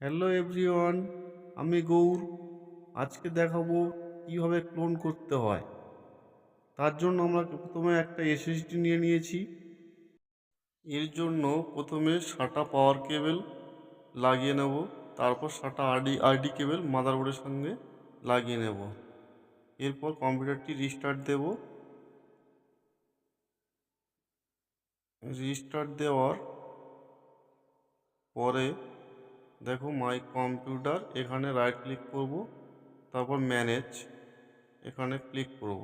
Hello everyone আমি গৌর। আজকে দেখাবো কীভাবে ক্লোন করতে হয়। তার জন্য আমরা প্রথমে একটা এসএসডি নিয়ে নিয়েছি। এর জন্য প্রথমে সাটা পাওয়ার কেবল লাগিয়ে নেব। তারপর সাটা আরডি আরডি কেবল মাদারবোর্ডের সঙ্গে লাগিয়ে নেব। এরপর কম্পিউটারটি রিস্টার্ট দেব। রিস্টার্ট দেওয়ার পরে দেখো মাই কম্পিউটার এখানে রাইট ক্লিক করব, তারপর ম্যানেজ এখানে ক্লিক করব।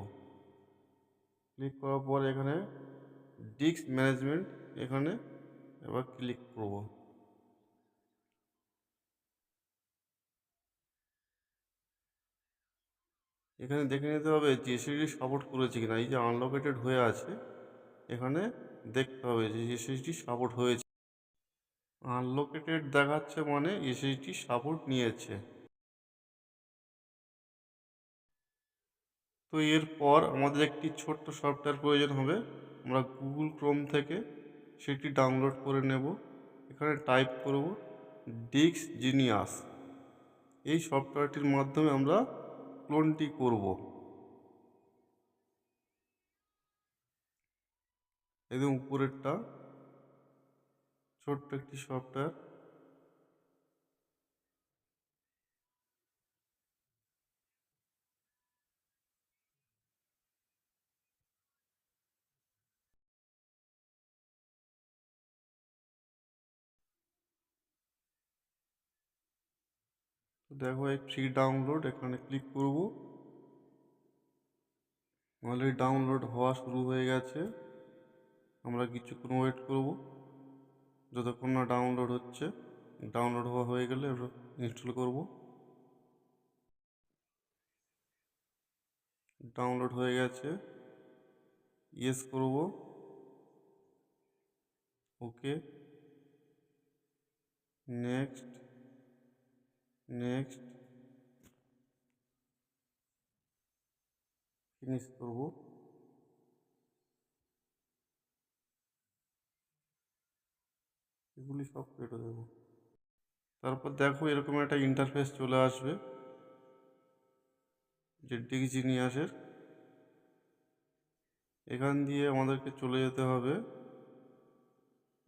ক্লিক করার পর এখানে ডিস্ক ম্যানেজমেন্ট এখানে এবার ক্লিক করব। এখানে দেখে নিতে হবে যে এসএসডি সাপোর্ট করেছে কিনা, এই যে আনলকেটেড হয়ে আছে, এখানে দেখতে হবে যে এসএসডি সাপোর্ট হয়েছে আনলোকেটেড দেখাচ্ছে মানে এসএসডি সাপোর্ট নিয়েছে। তো এরপর আমাদের একটি ছোট্ট সফটওয়্যার প্রয়োজন হবে। আমরা গুগল ক্রোম থেকে সেটি ডাউনলোড করে নেব। এখানে টাইপ করব ডিক্স জিনিয়াস এই সফটওয়্যারটির মাধ্যমে আমরা ক্লোনটি করব। একদম উপরেরটা। ছোট্ট একটি সফটওয়্যার। দেখো, এই ফ্রি ডাউনলোড এখানে ক্লিক করব। অলরেডি ডাউনলোড হওয়া শুরু হয়ে গেছে। আমরা কিছুক্ষণ ওয়েট করব। যতক্ষণ না ডাউনলোড হচ্ছে ডাউনলোড হওয়া হয়ে গেলে ইনস্টল করব। ডাউনলোড হয়ে গেছে ইয়েস করব। ওকে নেক্সট নেক্সট ফিনিশ করব। এগুলি সব কেটে দেবো। তারপর দেখো এরকম একটা ইন্টারফেস চলে আসবে। যে ডিজিনিয়াসের এখান দিয়ে আমাদেরকে চলে যেতে হবে।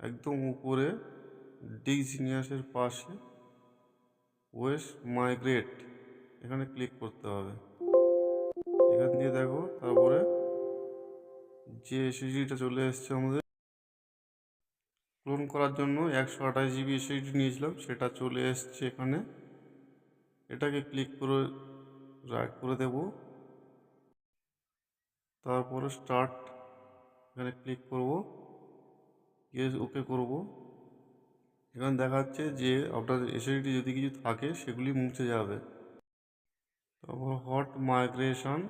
একদম উপরে ডিজিনিয়াসের পাশে। ওয়েস্ট মাইগ্রেট এখানে ক্লিক করতে হবে। এখান দিয়ে দেখো, তারপরে যে এসএসডিটা চলে এসছে আমাদের। ক্লোন করার জন্য একশো আঠাশ জিবি এসএসডি নিয়েছিলাম, সেটা চলে এসছে এখানে। এটাকে ক্লিক করে রাইট করে দেব। তারপরে স্টার্ট এখানে ক্লিক করব। ইয়েস ওকে করব। এখানে দেখাচ্ছে যে আপনার এসএসডি যদি কিছু থাকে, সেগুলি মুছে যাবে। তারপর হট মাইগ্রেশন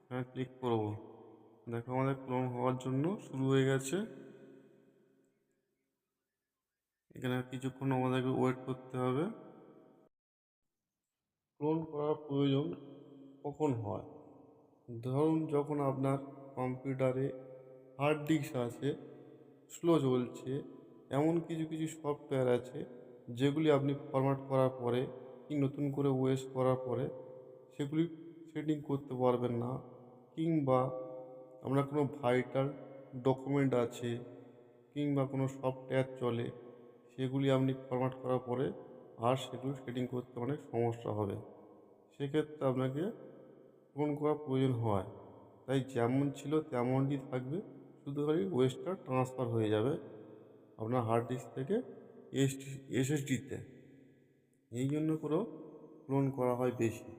এখানে ক্লিক করব। দেখো আমাদের ক্লোন হওয়ার জন্য শুরু হয়ে গেছে। এখানে কিছুক্ষণ আমাদেরকে ওয়েট করতে হবে। ক্লোন করার প্রয়োজন কখন হয়? ধরুন যখন আপনার কম্পিউটারে হার্ড ডিস্ক আছে স্লো চলছে, এমন কিছু কিছু সফটওয়্যার আছে, যেগুলি আপনি ফরম্যাট করার পরে কি নতুন করে ওয়েস করার পরে সেগুলি সেটিং করতে পারবেন না, কিংবা আপনার কোনো ভাইটাল ডকুমেন্ট আছে, কিংবা কোনো সফটওয়্যার চলে সেগুলি আপনি ফরম্যাট করার পরে আর সেগুলি সেটিং করতে অনেক সমস্যা হবে। সেক্ষেত্রে আপনাকে ফোন করার প্রয়োজন হয়। তাই যেমন ছিল তেমনই থাকবে। শুধু খালি ওয়েস্টটা ট্রান্সফার হয়ে যাবে আপনার হার্ড ডিস্ক থেকে এসডি এসএসডিতে এই জন্য করেও ক্লোন করা হয় বেশি।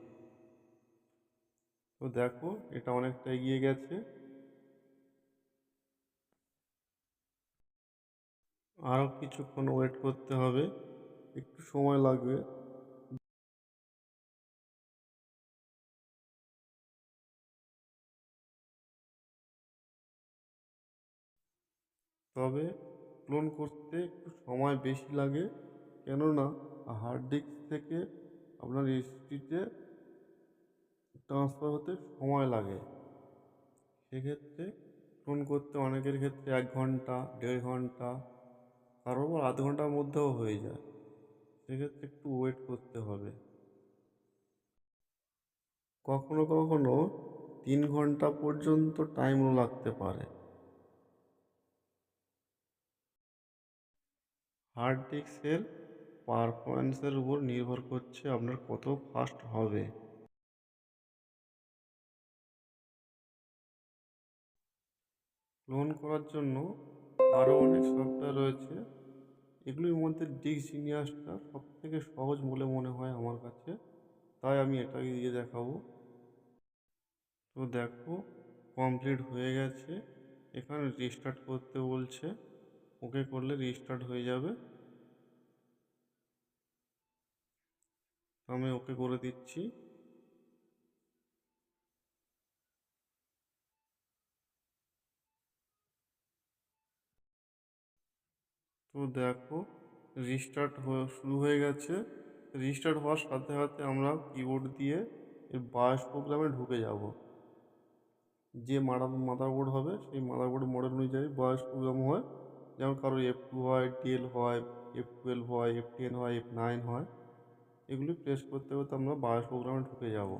তো দেখো, এটা অনেকটা এগিয়ে গেছে। আরও কিছুক্ষণ ওয়েট করতে হবে। একটু সময় লাগবে। তবে ক্লোন করতে একটু সময় বেশি লাগে। কেননা হার্ড ডিস্ক থেকে আপনার এসডিতে ট্রান্সফার হতে সময় লাগে। সেক্ষেত্রে ক্লোন করতে অনেকের ক্ষেত্রে এক ঘণ্টা, দেড় ঘণ্টা কারোর আধ ঘণ্টার মধ্যেও হয়ে যায়। সেক্ষেত্রে একটু ওয়েট করতে হবে। কখনো কখনো তিন ঘণ্টা পর্যন্ত টাইমও লাগতে পারে। হার্ড ডিস্কের পারফরমেন্সের উপর নির্ভর করছে আপনার কত ফাস্ট হবে। ক্লোন করার জন্য আরও অনেক সফটওয়্যার রয়েছে। এগুলির মধ্যে ডিস্ক জিনিয়াসটা সব থেকে সহজ বলে মনে হয় আমার কাছে। তাই আমি এটাকে দিয়ে দেখাবো। তো দেখো কমপ্লিট হয়ে গেছে। এখানে রিস্টার্ট করতে বলছে। ওকে করলে রিস্টার্ট হয়ে যাবে। আমি ওকে করে দিচ্ছি। তো দেখো রিস্টার্ট শুরু হয়ে গেছে। রিস্টার্ট হওয়ার সাথে সাথে আমরা কিবোর্ড দিয়ে এই বায়োস প্রোগ্রামে ঢুকে যাব। যে মারা মাদারবোর্ড হবে, সেই মাদারবোর্ড মডেল অনুযায়ী বায়োস প্রোগ্রাম হয়। যেমন কারও এফ টু হয় ডিএল হয় এফ টুয়েলভ হয় এফ টেন হয় এফ নাইন হয়। এগুলি প্রেস করতে করতে আমরা বায়োস প্রোগ্রামে ঢুকে যাব।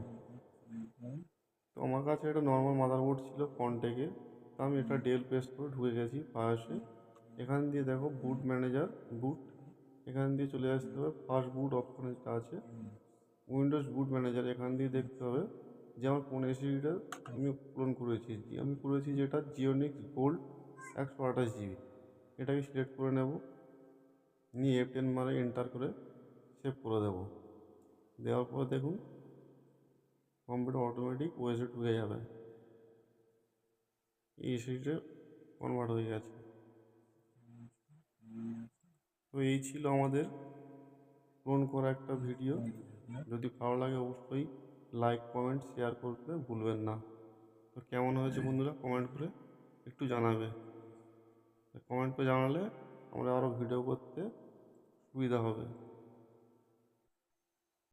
তো আমার কাছে একটা নর্মাল মাদারবোর্ড ছিল কন্টেকের তো আমি এটা ডেল প্রেস করে ঢুকে গেছি বায়োসে এখান দিয়ে দেখো বুট ম্যানেজার বুট এখান দিয়ে চলে আসতে হবে ফার্স্ট বুট অপশন যেটা আছে। উইন্ডোজ বুট ম্যানেজার এখান দিয়ে দেখতে হবে যে আমার কোন এসিডিটা আমি পূরণ করেছি। আমি করেছি যেটা জিওনিক্স গোল্ড একশো আঠাশ জিবি এটাকে সিলেক্ট করে নেব, নিয়ে এফ টেন মারে এন্টার করে সেভ করে দেবো। দেওয়ার পর দেখুন কম্পিউটার অটোমেটিক ওয়েসে ঢুকে যাবে। এই এসিডিটা কনভার্ট হয়ে গেছে। তো এই ছিল আমাদের ফোন করা একটা ভিডিও। যদি ভালো লাগে অবশ্যই লাইক কমেন্ট শেয়ার করতে ভুলবেন না। তো কেমন হয়েছে বন্ধুরা কমেন্ট করে একটু জানাবে। কমেন্ট করে জানালে আমরা আরও ভিডিও করতে সুবিধা হবে।